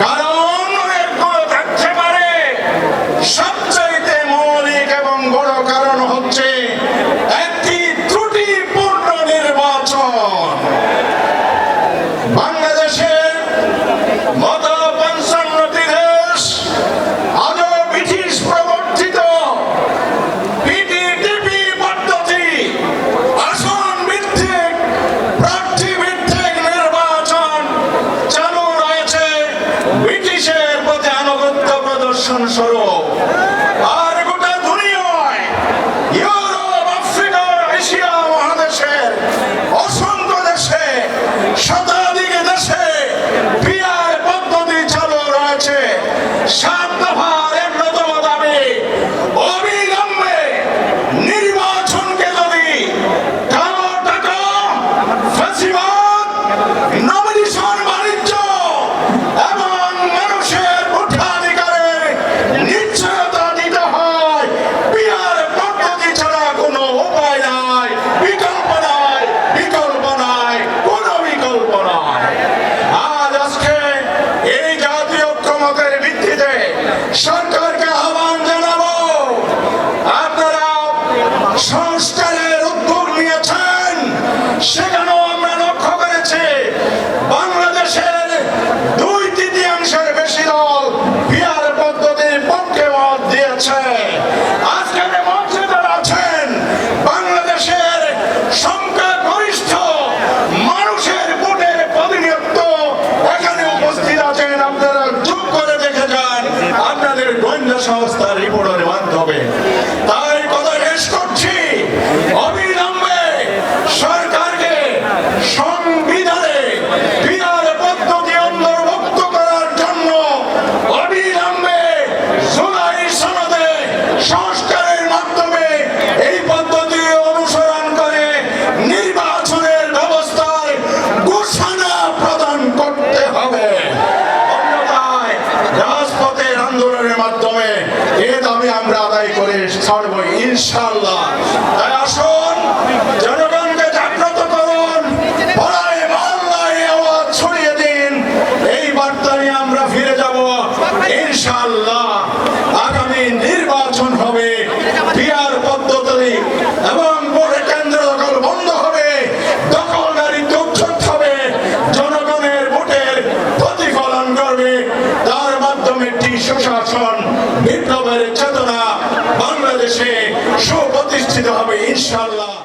কার প্রদর্শন স্বরূপ আর গোটা দুনিয়ায় ইউরোপ, আফ্রিকা, এশিয়া মহাদেশের অসংখ্য দেশে, শতাধিক দেশে বিয়ার পদ্ধতি চালু রয়েছে। সাত રિપોર્ટોને વાંધો હોય এ দাবি আমরা আদায় করে ছাড়ব ইনশাল্লাহ তাই আসুন, জনগণকে জাগ্রত করুন আওয়াজ ছড়িয়ে দিন। এই বার্তা নিয়ে আমরা ফিরে যাব ইনশাল্লাহ আগামী নির্বাচন হবে বিয়ার পদ্ধতি এবং বিপ্লবের চেতনা বাংলাদেশে সুপ্রতিষ্ঠিত হবে ইনশাল্লাহ